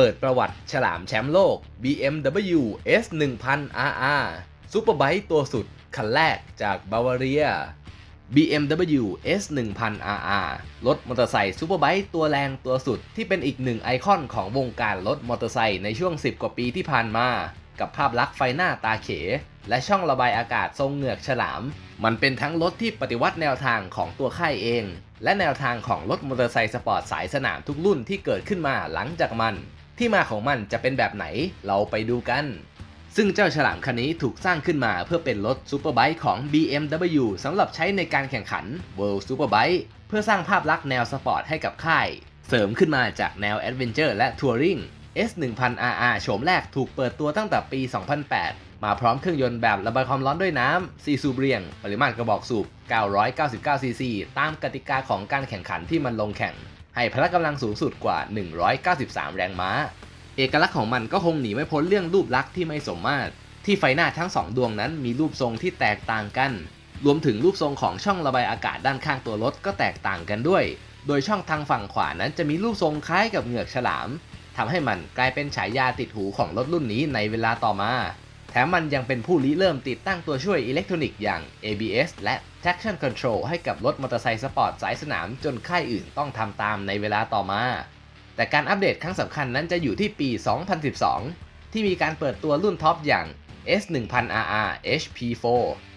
เปิดประวัติฉลามแชมป์โลก BMW S1000 RR ซูเปอร์ไบค์ตัวสุดคันแรกจากบาวาเรีย BMW S1000 RR รถมอเตอร์ไซค์ซูเปอร์ไบค์ตัวแรงตัวสุด ที่เป็นอีกหนึ่งไอคอนของวงการรถมอเตอร์ไซค์ในช่วง 10 กว่าปีที่ผ่านมา กับภาพลักษณ์ไฟหน้าตาเข และช่องระบายอากาศทรงเหงือกฉลาม มันเป็นทั้งรถที่ปฏิวัติแนวทางของตัวค่ายเอง และแนวทางของรถมอเตอร์ไซค์สปอร์ตสายสนามทุกรุ่นที่เกิดขึ้นมาหลังจากมัน ที่มาของมันจะเป็นแบบไหนเราไปดูกัน ซึ่งเจ้าฉลามคันนี้ถูกสร้างขึ้นมาเพื่อเป็นรถซูเปอร์ไบค์ของ BMW สำหรับใช้ในการแข่งขัน World Superbike เพื่อสร้างภาพลักษณ์แนวสปอร์ตให้กับค่าย เสริมขึ้นมาจากแนวแอดเวนเจอร์และทัวริง S1000 RR โฉมแรกถูกเปิดตัวตั้งแต่ปี 2008 มาพร้อมเครื่องยนต์แบบระบายความร้อนด้วยน้ำซีซูเรียง ปริมาตรกระบอกสูบ 999 ซีซี ตามกติกาของการแข่งขันที่มันลงแข่ง ให้พละกำลังสูงสุดกว่า 193 แรงม้า เอกลักษณ์ของมันก็คงหนีไม่พ้นเรื่องรูปลักษณ์ที่ไม่สมมาตร ที่ไฟหน้าทั้งสองดวงนั้นมีรูปทรงที่แตกต่างกัน รวมถึงรูปทรงของช่องระบายอากาศด้านข้างตัวรถก็แตกต่างกันด้วย โดยช่องทางฝั่งขวานั้นจะมีรูปทรงคล้ายกับเหงือกฉลามทำให้มันกลายเป็นฉายาติดหูของรถรุ่นนี้ในเวลาต่อมา มมันยังเป็นผู้ริเริ่มติดตั้งตัวช่วยอิเล็กทรอนิกส์อย่าง ABS และ Traction Control ให้กับรถมอเตอร์ไซค์สปอร์ตสายสนามจนค่ายอื่นต้องทำตามในเวลาต่อมา แต่การอัปเดตครั้งสำคัญนั้นจะอยู่ที่ปี 2012 ที่มีการเปิดตัวรุ่นท็อปอย่าง S1000RR HP4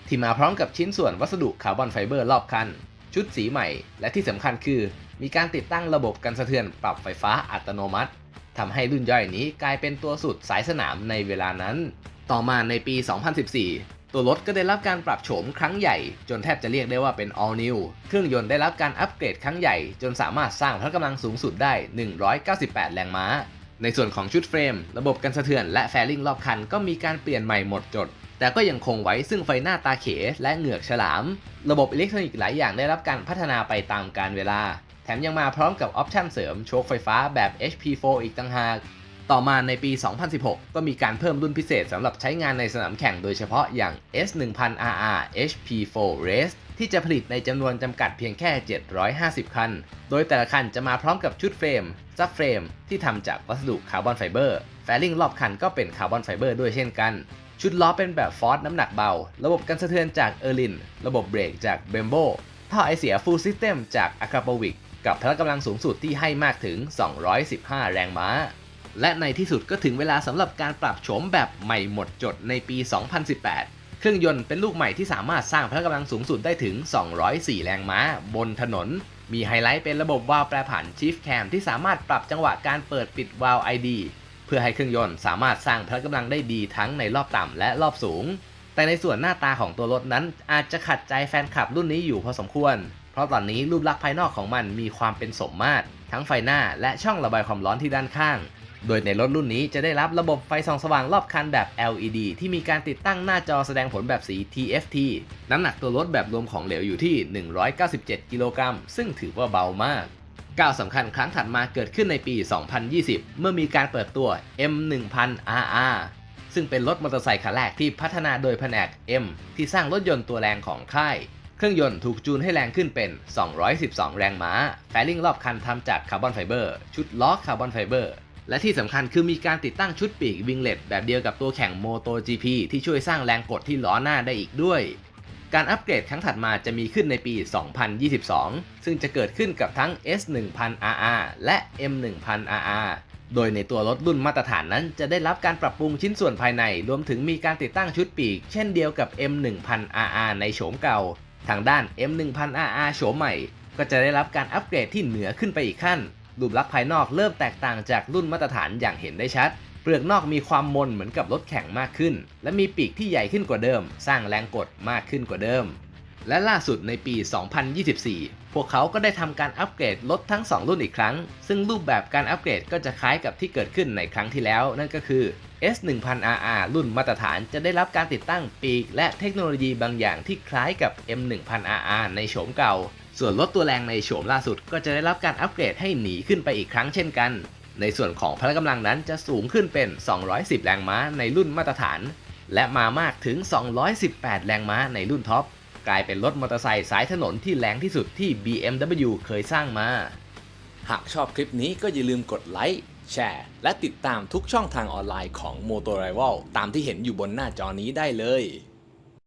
ที่มาพร้อมกับชิ้นส่วนวัสดุคาร์บอนไฟเบอร์รอบคัน ชุดสีใหม่ และที่สำคัญคือ มีการติดตั้งระบบกันสะเทือนปรับไฟฟ้าอัตโนมัติทำให้รุ่นย่อยนี้กลายเป็นตัวสุดสายสนามในเวลานั้น ต่อมาในปี 2014 ตัวรถก็ได้รับการปรับโฉมครั้งใหญ่ จนแทบจะเรียกได้ว่าเป็น all new เครื่องยนต์ได้รับการอัปเกรดครั้งใหญ่ จนสามารถสร้างพละกำลังสูงสุดได้ 198 แรงม้า ในส่วนของชุดเฟรม ระบบกันสะเทือนและแฟลิงรอบคันก็มีการเปลี่ยนใหม่หมดจดแต่ก็ยังคงไว้ซึ่งไฟหน้าตาเขและเหงือกฉลาม ระบบอิเล็กทรอนิกส์หลายอย่างได้รับการพัฒนาไปตามกาลเวลา แถมยังมาพร้อมกับออปชั่นเสริมโชคไฟฟ้าแบบ HP4 อีกต่างหาก ต่อมาในปี 2016 ก็มีการเพิ่มรุ่นพิเศษสำหรับใช้งานในสนามแข่งโดยเฉพาะอย่าง S1000RR HP4 Race ที่จะผลิตในจำนวนจำกัดเพียงแค่ 750 คัน โดยแต่ละคันจะมาพร้อมกับชุดเฟรม ซับเฟรม ที่ทำจากวัสดุคาร์บอนไฟเบอร์ แฟลิงรอบคันก็เป็นคาร์บอนไฟเบอร์ด้วยเช่นกัน ชุดล้อเป็นแบบฟอร์ดน้ำหนักเบา ระบบกันสะเทือนจากเออร์ลิน ระบบเบรกจากเบมโบท่อไอเสียฟูลซิสเต็มจากอะคาโปวิก กับพละกำลังสูงสุดที่ให้มากถึง 215 แรงม้า และในที่สุดก็ถึงเวลาสำหรับการปรับโฉมแบบใหม่หมดจดในปี 2018 เครื่องยนต์เป็นลูกใหม่ที่สามารถสร้างพละกำลังสูงสุดได้ถึง 204 แรงม้า บนถนน มีไฮไลท์เป็นระบบวาล์วแปรผัน Shift Cam ที่สามารถปรับจังหวะการเปิดปิดวาล์ว ID เพื่อให้เครื่องยนต์สามารถสร้างพละกำลังได้ดีทั้งในรอบต่ำและรอบสูง แต่ในส่วนหน้าตาของตัวรถนั้นอาจจะขัดใจแฟนคลับรุ่นนี้อยู่พอสมควร เพราะตอนนี้รูปลักษณ์ภายนอกของมันมีความเป็นสมมาตรทั้งไฟหน้าและช่องระบายความร้อนที่ด้านข้าง โดยในรถรุ่นนี้จะได้รับระบบไฟส่องสว่างรอบคันแบบ LED ที่มีการติดตั้งหน้าจอแสดงผลแบบสี TFT น้ำหนักตัวรถแบบรวมของเหลวอยู่ที่ 197 กิโลกรัม ซึ่งถือว่าเบามากก้าวสำคัญครั้งถัดมาเกิดขึ้นในปี 2020 เมื่อมีการเปิดตัว M1000RR ซึ่งเป็นรถมอเตอร์ไซค์คันแรกที่พัฒนาโดยแผนก M ที่สร้างรถยนต์ตัวแรงของค่าย เครื่องยนต์ถูกจูนให้แรงขึ้นเป็น 212 แรงม้า แฟลิงรอบคันทำจากคาร์บอนไฟเบอร์ ชุดล้อคาร์บอนไฟเบอร์ และที่สำคัญคือมีการติดตั้งชุดปีกวิงเลตแบบเดียวกับตัวแข่ง MotoGP ที่ช่วยสร้างแรงกดที่ล้อหน้าได้อีกด้วย การอัปเกรดครั้งถัดมาจะมีขึ้นในปี 2022 ซึ่งจะเกิดขึ้นกับทั้ง S1000RR และ M1000RR โดยในตัวรถรุ่นมาตรฐานนั้นจะได้รับการปรับปรุงชิ้นส่วนภายใน รวมถึงมีการติดตั้งชุดปีก เช่นเดียวกับ M1000RR ในโฉมเก่า ทางด้าน M1000RR โฉมใหม่ ก็จะได้รับการอัปเกรดที่เหนือขึ้นไปอีกขั้น รูปลักษณ์ภายนอกเริ่มแตกต่างจากรุ่นมาตรฐานอย่างเห็นได้ชัด เปลือกนอกมีความมนเหมือนกับรถแข่งมากขึ้น และมีปีกที่ใหญ่ขึ้นกว่าเดิม สร้างแรงกดมากขึ้นกว่าเดิม และล่าสุดในปี 2024 พวกเขาก็ได้ทำการอัปเกรดรถทั้ง 2 รุ่นอีกครั้ง ซึ่งรูปแบบการอัปเกรดก็จะคล้ายกับที่เกิดขึ้นในครั้งที่แล้ว นั่นก็คือ S1000RR รุ่นมาตรฐานจะได้รับการติดตั้งปีก และเทคโนโลยีบางอย่างที่คล้ายกับ M1000RR ในโฉมเก่า ส่วนรถตัวแรงในโฉมล่าสุดก็จะได้รับการอัปเกรดให้หนีขึ้นไปอีกครั้งเช่นกัน ในส่วนของพละกำลังนั้นจะสูงขึ้นเป็น 210 แรงม้าในรุ่นมาตรฐาน และมามากถึง 218 แรงม้าในรุ่นท็อป กลายเป็นรถมอเตอร์ไซค์สายถนนที่แรงที่สุดที่ BMW เคยสร้างมา หากชอบคลิปนี้ก็อย่าลืมกดไลค์แชร์และติดตามทุกช่องทางออนไลน์ของ m o t o r i v a l ตามที่เห็นอยู่บนหน้าจอนี้ได้เลย